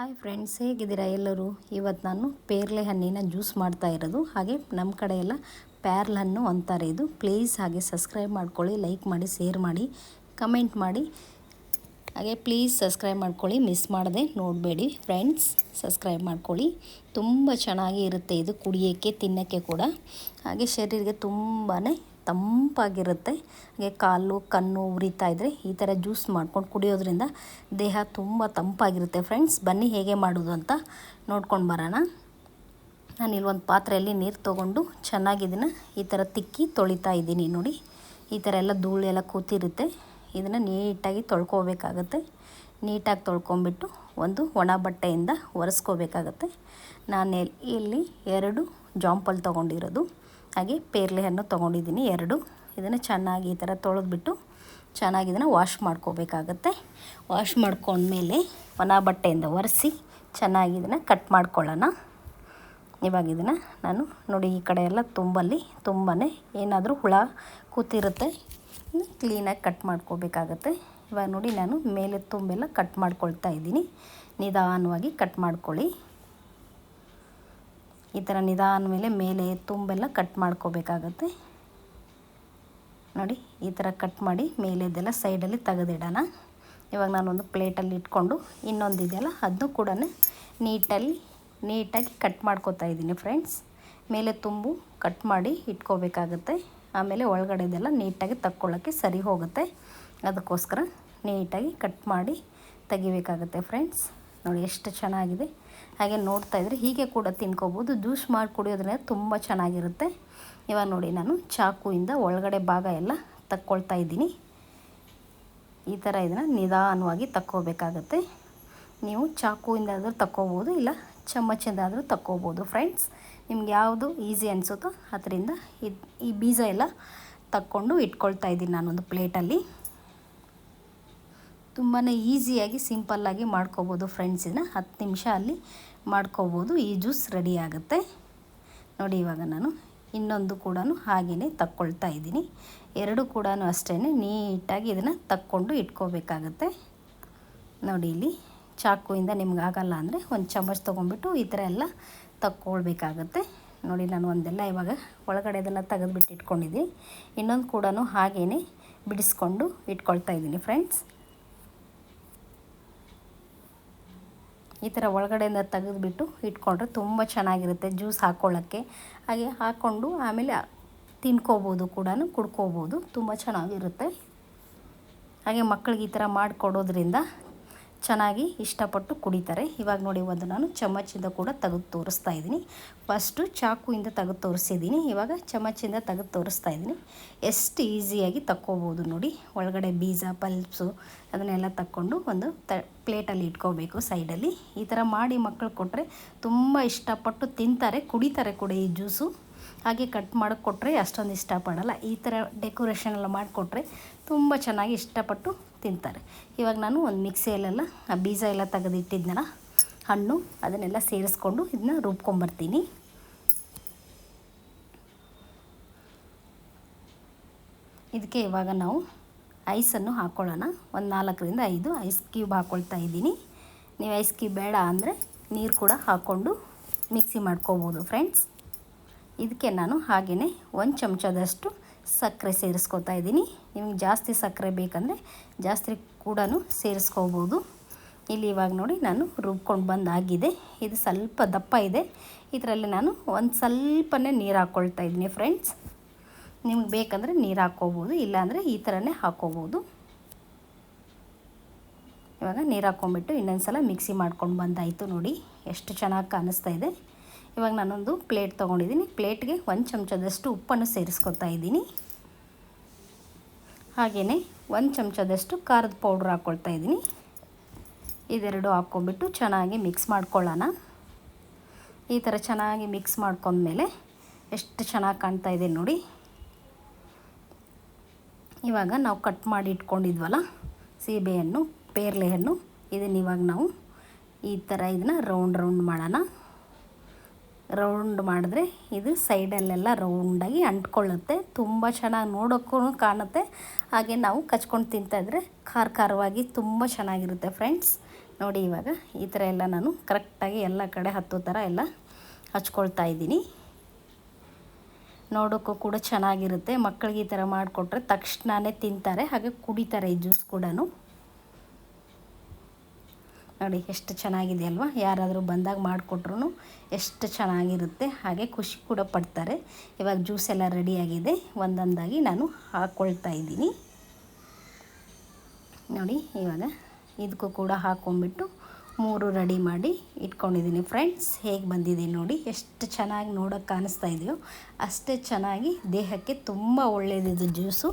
Hi friends, ಹೇಗಿದ್ದೀರಾ ಎಲ್ಲರೂ? ಇವತ್ತು ನಾನು ಪೇರ್ಲೆ ಹಣ್ಣಿನ ಜ್ಯೂಸ್ ಮಾಡ್ತಾ ಇರೋದು. ಹಾಗೆ ನಮ್ಮ ಕಡೆ ಎಲ್ಲ ಪ್ಯಾರ್ಲ್ ಹಣ್ಣು ಅಂತಾರೆ ಇದು. ಪ್ಲೀಸ್ ಹಾಗೆ ಸಬ್ಸ್ಕ್ರೈಬ್ ಮಾಡ್ಕೊಳ್ಳಿ, ಲೈಕ್ ಮಾಡಿ, ಶೇರ್ ಮಾಡಿ, ಕಮೆಂಟ್ ಮಾಡಿ. ಹಾಗೆ ಪ್ಲೀಸ್ ಸಬ್ಸ್ಕ್ರೈಬ್ ಮಾಡ್ಕೊಳ್ಳಿ, ಮಿಸ್ ಮಾಡದೆ ನೋಡಬೇಡಿ ಫ್ರೆಂಡ್ಸ್, ಸಬ್ಸ್ಕ್ರೈಬ್ ಮಾಡ್ಕೊಳ್ಳಿ. ತುಂಬ ಚೆನ್ನಾಗಿ ಇರುತ್ತೆ ಇದು ಕುಡಿಯೋಕ್ಕೆ, ತಿನ್ನೋಕ್ಕೆ ಕೂಡ. ಹಾಗೆ ಶರೀರಕ್ಕೆ ತುಂಬಾ ತಂಪಾಗಿರುತ್ತೆ. ಹಾಗೆ ಕಾಲು, ಕಣ್ಣು ಉರಿತಾ ಇದ್ದರೆ ಈ ಥರ ಜ್ಯೂಸ್ ಮಾಡ್ಕೊಂಡು ಕುಡಿಯೋದ್ರಿಂದ ದೇಹ ತುಂಬ ತಂಪಾಗಿರುತ್ತೆ. ಫ್ರೆಂಡ್ಸ್, ಬನ್ನಿ ಹೇಗೆ ಮಾಡೋದು ಅಂತ ನೋಡ್ಕೊಂಡು ಬರೋಣ. ನಾನು ಇಲ್ಲೊಂದು ಪಾತ್ರೆಯಲ್ಲಿ ನೀರು ತೊಗೊಂಡು ಚೆನ್ನಾಗಿ ಈ ಥರ ತಿಕ್ಕಿ ತೊಳಿತಾ ಇದ್ದೀನಿ ನೋಡಿ. ಈ ಥರ ಎಲ್ಲ ಧೂಳು ಎಲ್ಲ ಕೂತಿರುತ್ತೆ. ಇದನ್ನು ನೀಟಾಗಿ ತೊಳ್ಕೊಬೇಕಾಗತ್ತೆ. ನೀಟಾಗಿ ತೊಳ್ಕೊಂಬಿಟ್ಟು ಒಂದು ಒಣ ಬಟ್ಟೆಯಿಂದ ಒರೆಸ್ಕೋಬೇಕಾಗತ್ತೆ. ನಾನು ಇಲ್ಲಿ ಎರಡು ಜಾಂಪಲ್ ತೊಗೊಂಡಿರೋದು. ಹಾಗೆ ಪೇರ್ಲೆ ಹಣ್ಣು ತೊಗೊಂಡಿದ್ದೀನಿ ಎರಡು. ಇದನ್ನು ಚೆನ್ನಾಗಿ ಈ ಥರ ತೊಳೆದ್ಬಿಟ್ಟು ಚೆನ್ನಾಗಿ ಇದನ್ನು ವಾಶ್ ಮಾಡ್ಕೋಬೇಕಾಗತ್ತೆ. ವಾಶ್ ಮಾಡ್ಕೊಂಡ್ಮೇಲೆ ಒಣ ಬಟ್ಟೆಯಿಂದ ಒರೆಸಿ ಚೆನ್ನಾಗಿ ಇದನ್ನು ಕಟ್ ಮಾಡ್ಕೊಳ್ಳೋಣ. ಇವಾಗ ಇದನ್ನು ನಾನು ನೋಡಿ ಈ ಕಡೆ ಎಲ್ಲ ತುಂಬಲ್ಲಿ ತುಂಬಾ ಏನಾದರೂ ಹುಳ ಕೂತಿರುತ್ತೆ. ಕ್ಲೀನಾಗಿ ಕಟ್ ಮಾಡ್ಕೋಬೇಕಾಗತ್ತೆ. ಇವಾಗ ನೋಡಿ ನಾನು ಮೇಲೆ ತುಂಬೆಲ್ಲ ಕಟ್ ಮಾಡ್ಕೊಳ್ತಾ ಇದ್ದೀನಿ. ನಿಧಾನವಾಗಿ ಕಟ್ ಮಾಡ್ಕೊಳ್ಳಿ. ಈ ಥರ ನಿಧಾನ ಮೇಲೆ ಮೇಲೆ ತುಂಬೆಲ್ಲ ಕಟ್ ಮಾಡ್ಕೋಬೇಕಾಗತ್ತೆ. ನೋಡಿ, ಈ ಥರ ಕಟ್ ಮಾಡಿ ಮೇಲೆದೆಲ್ಲ ಸೈಡಲ್ಲಿ ತೆಗೆದಿಡೋಣ. ಇವಾಗ ನಾನೊಂದು ಪ್ಲೇಟಲ್ಲಿ ಇಟ್ಕೊಂಡು ಇನ್ನೊಂದು ಇದೆಯಲ್ಲ, ಅದನ್ನು ಕೂಡ ನೀಟಲ್ಲಿ ನೀಟಾಗಿ ಕಟ್ ಮಾಡ್ಕೋತಾ ಇದ್ದೀನಿ ಫ್ರೆಂಡ್ಸ್ ಮೇಲೆ ತುಂಬು ಕಟ್ ಮಾಡಿ ಇಟ್ಕೋಬೇಕಾಗತ್ತೆ. ಆಮೇಲೆ ಒಳಗಡೆದೆಲ್ಲ ನೀಟಾಗಿ ತಕ್ಕೊಳ್ಳೋಕ್ಕೆ ಸರಿ ಹೋಗುತ್ತೆ. ಅದಕ್ಕೋಸ್ಕರ ನೀಟಾಗಿ ಕಟ್ ಮಾಡಿ ತೆಗಿಬೇಕಾಗುತ್ತೆ ಫ್ರೆಂಡ್ಸ್ ನೋಡಿ, ಎಷ್ಟು ಚೆನ್ನಾಗಿದೆ. ಹಾಗೆ ನೋಡ್ತಾ ಇದ್ರೆ ಹೀಗೆ ಕೂಡ ತಿನ್ಕೋಬೋದು. ಜ್ಯೂಸ್ ಮಾಡಿ ಕುಡಿಯೋದ್ರಿಂದ ತುಂಬ ಚೆನ್ನಾಗಿರುತ್ತೆ. ಇವಾಗ ನೋಡಿ ನಾನು ಚಾಕುವಿಂದ ಒಳಗಡೆ ಭಾಗ ಎಲ್ಲ ತಕ್ಕೊಳ್ತಾ ಇದ್ದೀನಿ. ಈ ಥರ ಇದನ್ನು ನಿಧಾನವಾಗಿ ತಕ್ಕೋಬೇಕಾಗತ್ತೆ. ನೀವು ಚಾಕುವಿಂದ ಆದರೂ ತಕ್ಕೋಬೋದು, ಇಲ್ಲ ಚಮಚದಾದರೂ ತಕ್ಕೋಬೋದು ಫ್ರೆಂಡ್ಸ್. ನಿಮ್ಗೆ ಯಾವುದು ಈಸಿ ಅನಿಸುತ್ತೋ ಅದರಿಂದ ಈ ಬೀಜ ಎಲ್ಲ ತಕ್ಕೊಂಡು ಇಟ್ಕೊಳ್ತಾ ಇದ್ದೀನಿ ನಾನೊಂದು ಪ್ಲೇಟಲ್ಲಿ. ತುಂಬಾ ಈಸಿಯಾಗಿ ಸಿಂಪಲ್ಲಾಗಿ ಮಾಡ್ಕೋಬೋದು ಫ್ರೆಂಡ್ಸ್ ಇದನ್ನ ಹತ್ತು ನಿಮಿಷ ಅಲ್ಲಿ ಮಾಡ್ಕೋಬೋದು. ಈ ಜ್ಯೂಸ್ ರೆಡಿ ಆಗುತ್ತೆ. ನೋಡಿ ಇವಾಗ ನಾನು ಇನ್ನೊಂದು ಕೂಡ ಹಾಗೆಯೇ ತಕ್ಕೊಳ್ತಾ ಇದ್ದೀನಿ. ಎರಡು ಕೂಡ ಅಷ್ಟೇ ನೀಟಾಗಿ ಇದನ್ನು ತಕ್ಕೊಂಡು ಇಟ್ಕೋಬೇಕಾಗತ್ತೆ. ನೋಡಿ ಇಲ್ಲಿ ಚಾಕುವಿಂದ ನಿಮ್ಗೆ ಆಗಲ್ಲ ಅಂದರೆ ಒಂದು ಚಮಚ ತೊಗೊಂಡ್ಬಿಟ್ಟು ಈ ಥರ ಎಲ್ಲ ತಕ್ಕೊಳ್ಬೇಕಾಗತ್ತೆ. ನೋಡಿ ನಾನು ಒಂದೆಲ್ಲ ಇವಾಗ ಒಳಗಡೆದೆಲ್ಲ ತೆಗೆದುಬಿಟ್ಟು ಇಟ್ಕೊಂಡಿದ್ದೀನಿ. ಇನ್ನೊಂದು ಕೂಡ ಹಾಗೇ ಬಿಡಿಸ್ಕೊಂಡು ಇಟ್ಕೊಳ್ತಾ ಇದ್ದೀನಿ ಫ್ರೆಂಡ್ಸ್ ಈ ಥರ ಒಳಗಡೆಯಿಂದ ತೆಗೆದುಬಿಟ್ಟು ಇಟ್ಕೊಂಡ್ರೆ ತುಂಬ ಚೆನ್ನಾಗಿರುತ್ತೆ ಜ್ಯೂಸ್ ಹಾಕ್ಕೊಳ್ಳೋಕ್ಕೆ. ಹಾಗೆ ಹಾಕ್ಕೊಂಡು ಆಮೇಲೆ ತಿನ್ಕೋಬೋದು ಕೂಡ ಕುಡ್ಕೋಬೋದು. ತುಂಬ ಚೆನ್ನಾಗಿರುತ್ತೆ. ಹಾಗೆ ಮಕ್ಕಳಿಗೆ ಈ ಥರ ಮಾಡಿಕೊಡೋದ್ರಿಂದ ಚೆನ್ನಾಗಿ ಇಷ್ಟಪಟ್ಟು ಕುಡಿತಾರೆ. ಇವಾಗ ನೋಡಿ ಒಂದು ನಾನು ಚಮಚಿಂದ ಕೂಡ ತೆಗೆದು ತೋರಿಸ್ತಾ ಇದ್ದೀನಿ. ಫಸ್ಟು ಚಾಕುವಿಂದ ತೆಗೆದು ತೋರಿಸಿದ್ದೀನಿ. ಇವಾಗ ಚಮಚಿಂದ ತೆಗೆದು ತೋರಿಸ್ತಾ ಇದ್ದೀನಿ. ಎಷ್ಟು ಈಸಿಯಾಗಿ ತಕ್ಕೋಬೋದು ನೋಡಿ. ಒಳಗಡೆ ಬೀಜ ಪಲ್ಪ್ಸು ಅದನ್ನೆಲ್ಲ ತಕ್ಕೊಂಡು ಒಂದು ತ, ಪ್ಲೇಟಲ್ಲಿ ಇಟ್ಕೋಬೇಕು ಸೈಡಲ್ಲಿ. ಈ ಥರ ಮಾಡಿ ಮಕ್ಕಳು ಕೊಟ್ಟರೆ ತುಂಬ ಇಷ್ಟಪಟ್ಟು ತಿಂತಾರೆ, ಕುಡಿತಾರೆ ಕೂಡ ಈ ಜ್ಯೂಸು. ಹಾಗೆ ಕಟ್ ಮಾಡೋಕ್ಕೆ ಕೊಟ್ಟರೆ ಅಷ್ಟೊಂದು ಇಷ್ಟಪಡಲ್ಲ. ಈ ಥರ ಡೆಕೋರೇಷನ್ ಎಲ್ಲ ಮಾಡಿಕೊಟ್ರೆ ತುಂಬ ಚೆನ್ನಾಗಿ ಇಷ್ಟಪಟ್ಟು ತಿಂತಾರೆ. ಇವಾಗ ನಾನು ಒಂದು ಮಿಕ್ಸಿಯಲ್ಲೆಲ್ಲ ಆ ಬೀಜ ಎಲ್ಲ ತೆಗೆದಿಟ್ಟಿದ್ನಲ್ಲ, ಹಣ್ಣು ಅದನ್ನೆಲ್ಲ ಸೇರಿಸ್ಕೊಂಡು ಇದನ್ನ ರುಬ್ಕೊಂಬರ್ತೀನಿ. ಇದಕ್ಕೆ ಇವಾಗ ನಾವು ಐಸನ್ನು ಹಾಕ್ಕೊಳ್ಳೋಣ ಒಂದು ನಾಲ್ಕರಿಂದ ಐದು ಐಸ್ ಕ್ಯೂಬ್ ಹಾಕ್ಕೊಳ್ತಾ ಇದ್ದೀನಿ. ನೀವು ಐಸ್ ಕ್ಯೂಬ್ ಬೇಡ ಅಂದರೆ ನೀರು ಕೂಡ ಹಾಕ್ಕೊಂಡು ಮಿಕ್ಸಿ ಮಾಡ್ಕೋಬೋದು ಫ್ರೆಂಡ್ಸ್ ಇದಕ್ಕೆ ನಾನು ಹಾಗೆಯೇ ಒಂದು ಚಮಚದಷ್ಟು ಸಕ್ಕರೆ ಸೇರಿಸ್ಕೊತಾ ಇದ್ದೀನಿ. ನಿಮಗೆ ಜಾಸ್ತಿ ಸಕ್ಕರೆ ಬೇಕಂದರೆ ಜಾಸ್ತಿ ಕೂಡ ಸೇರಿಸ್ಕೋಬೋದು. ಇಲ್ಲಿ ಇವಾಗ ನೋಡಿ ನಾನು ರುಬ್ಕೊಂಡು ಬಂದಾಗಿದೆ. ಇದು ಸ್ವಲ್ಪ ದಪ್ಪ ಇದೆ. ಇದರಲ್ಲಿ ನಾನು ಒಂದು ಸ್ವಲ್ಪನೇ ನೀರು ಹಾಕ್ಕೊಳ್ತಾ ಇದ್ದೀನಿ ಫ್ರೆಂಡ್ಸ್. ನಿಮ್ಗೆ ಬೇಕಂದರೆ ನೀರು ಹಾಕ್ಕೋಬೋದು, ಇಲ್ಲಾಂದರೆ ಈ ಥರನೇ ಹಾಕ್ಕೋಬೋದು. ಇವಾಗ ನೀರು ಹಾಕ್ಕೊಂಬಿಟ್ಟು ಇನ್ನೊಂದು ಸಲ ಮಿಕ್ಸಿ ಮಾಡ್ಕೊಂಡು ಬಂದಾಯಿತು ನೋಡಿ, ಎಷ್ಟು ಚೆನ್ನಾಗಿ ಕಾಣಿಸ್ತಾ ಇದೆ. ಇವಾಗ ನಾನೊಂದು ಪ್ಲೇಟ್ ತೊಗೊಂಡಿದ್ದೀನಿ. ಪ್ಲೇಟ್ಗೆ ಒಂದು ಚಮಚದಷ್ಟು ಉಪ್ಪನ್ನು ಸೇರಿಸ್ಕೊತಾ ಇದ್ದೀನಿ. ಹಾಗೆಯೇ ಒಂದು ಚಮಚದಷ್ಟು ಖಾರದ ಪೌಡ್ರ್ ಹಾಕ್ಕೊಳ್ತಾ ಇದ್ದೀನಿ. ಇದೆರಡು ಹಾಕ್ಕೊಂಬಿಟ್ಟು ಚೆನ್ನಾಗಿ ಮಿಕ್ಸ್ ಮಾಡ್ಕೊಳ್ಳೋಣ. ಈ ಥರ ಚೆನ್ನಾಗಿ ಮಿಕ್ಸ್ ಮಾಡ್ಕೊಂಡ್ಮೇಲೆ ಎಷ್ಟು ಚೆನ್ನಾಗಿ ಕಾಣ್ತಾ ಇದೆ ನೋಡಿ. ಇವಾಗ ನಾವು ಕಟ್ ಮಾಡಿ ಇಟ್ಕೊಂಡಿದ್ವಲ್ಲ, ಸೀಬೆಹಣ್ಣು ಪೇರ್ಲೆ ಹಣ್ಣು ಇದನ್ನು ಇವಾಗ ನಾವು ಈ ಥರ ಇದನ್ನ ರೌಂಡ್ ರೌಂಡ್ ಮಾಡೋಣ. ರೌಂಡ್ ಮಾಡಿದ್ರೆ ಇದು ಸೈಡಲ್ಲೆಲ್ಲ ರೌಂಡಾಗಿ ಅಂಟ್ಕೊಳ್ಳುತ್ತೆ. ತುಂಬ ಚೆನ್ನಾಗಿ ನೋಡೋಕ್ಕೂ ಕಾಣುತ್ತೆ. ಹಾಗೆ ನಾವು ಕಚ್ಕೊಂಡು ತಿಂತಾಯಿದ್ರೆ ಖಾರ ಖಾರವಾಗಿ ತುಂಬ ಚೆನ್ನಾಗಿರುತ್ತೆ ಫ್ರೆಂಡ್ಸ್ ನೋಡಿ ಇವಾಗ ಈ ಥರ ಎಲ್ಲ ನಾನು ಕರೆಕ್ಟಾಗಿ ಎಲ್ಲ ಕಡೆ ಹತ್ತೋ ಥರ ಎಲ್ಲ ಹಚ್ಕೊಳ್ತಾ ಇದ್ದೀನಿ. ನೋಡೋಕ್ಕೂ ಕೂಡ ಚೆನ್ನಾಗಿರುತ್ತೆ. ಮಕ್ಕಳಿಗೆ ಈ ಥರ ಮಾಡಿಕೊಟ್ರೆ ತಕ್ಷಣವೇ ತಿಂತಾರೆ. ಹಾಗೆ ಕುಡಿತಾರೆ ಈ ಜ್ಯೂಸ್ ಕೂಡ ನೋಡಿ, ಎಷ್ಟು ಚೆನ್ನಾಗಿದೆ ಅಲ್ವಾ? ಯಾರಾದರೂ ಬಂದಾಗ ಮಾಡಿಕೊಟ್ರು ಎಷ್ಟು ಚೆನ್ನಾಗಿರುತ್ತೆ. ಹಾಗೆ ಖುಷಿ ಕೂಡ ಪಡ್ತಾರೆ. ಇವಾಗ ಜ್ಯೂಸ್ ಎಲ್ಲ ರೆಡಿಯಾಗಿದೆ ಒಂದೊಂದಾಗಿ ನಾನು ಹಾಕ್ಕೊಳ್ತಾ ಇದ್ದೀನಿ. ನೋಡಿ, ಇವಾಗ ಇದಕ್ಕೂ ಕೂಡ ಹಾಕ್ಕೊಂಬಿಟ್ಟು ಮೂರು ರೆಡಿ ಮಾಡಿ ಇಟ್ಕೊಂಡಿದ್ದೀನಿ ಫ್ರೆಂಡ್ಸ್. ಹೇಗೆ ಬಂದಿದೆ ನೋಡಿ, ಎಷ್ಟು ಚೆನ್ನಾಗಿ ನೋಡೋಕೆ ಕಾಣಿಸ್ತಾ ಇದೆಯೋ ಅಷ್ಟೇ ಚೆನ್ನಾಗಿ ದೇಹಕ್ಕೆ ತುಂಬ ಒಳ್ಳೆಯದಿದು ಜ್ಯೂಸು.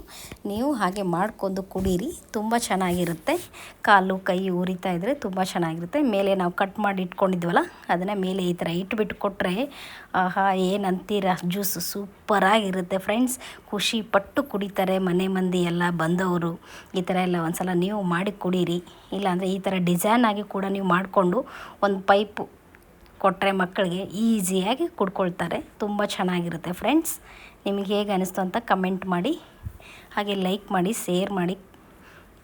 ನೀವು ಹಾಗೆ ಮಾಡ್ಕೊಂಡು ಕುಡೀರಿ, ತುಂಬ ಚೆನ್ನಾಗಿರುತ್ತೆ. ಕಾಲು ಕೈ ಉರಿತಾ ಇದ್ದರೆ ತುಂಬ ಚೆನ್ನಾಗಿರುತ್ತೆ. ಮೇಲೆ ನಾವು ಕಟ್ ಮಾಡಿ ಇಟ್ಕೊಂಡಿದ್ವಲ್ಲ, ಅದನ್ನು ಮೇಲೆ ಈ ಥರ ಇಟ್ಬಿಟ್ಟು ಕೊಟ್ಟರೆ ಆಹಾ, ಏನಂತೀರ, ಜ್ಯೂಸು ಸೂಪರಾಗಿರುತ್ತೆ ಫ್ರೆಂಡ್ಸ್. ಖುಷಿ ಪಟ್ಟು ಕುಡಿತಾರೆ ಮನೆ ಮಂದಿ ಎಲ್ಲ, ಬಂದವರು. ಈ ಥರ ಎಲ್ಲ ಒಂದು ಸಲ ನೀವು ಮಾಡಿ ಕುಡೀರಿ. ಇಲ್ಲಾಂದರೆ ಈ ಥರ ಡಿಸೈನ್ ಆಗಿ ಕೂಡ ನೀವು ಮಾಡಿಕೊಂಡು ಒಂದು ಪೈಪು ಕೊಟ್ಟರೆ ಮಕ್ಕಳಿಗೆ ಈಸಿಯಾಗಿ ಕುಡ್ಕೊಳ್ತಾರೆ. ತುಂಬ ಚೆನ್ನಾಗಿರುತ್ತೆ ಫ್ರೆಂಡ್ಸ್. ನಿಮಗೆ ಹೇಗೆ ಅನಿಸ್ತು ಅಂತ ಕಮೆಂಟ್ ಮಾಡಿ. ಹಾಗೆ ಲೈಕ್ ಮಾಡಿ, ಶೇರ್ ಮಾಡಿ,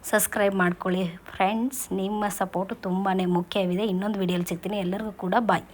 ಸಬ್ಸ್ಕ್ರೈಬ್ ಮಾಡ್ಕೊಳ್ಳಿ ಫ್ರೆಂಡ್ಸ್. ನಿಮ್ಮ ಸಪೋರ್ಟು ತುಂಬಾ ಮುಖ್ಯವಿದೆ. ಇನ್ನೊಂದು ವಿಡಿಯೋಲಿ ಸಿಗ್ತೀನಿ. ಎಲ್ಲರಿಗೂ ಕೂಡ ಬಾಯ್.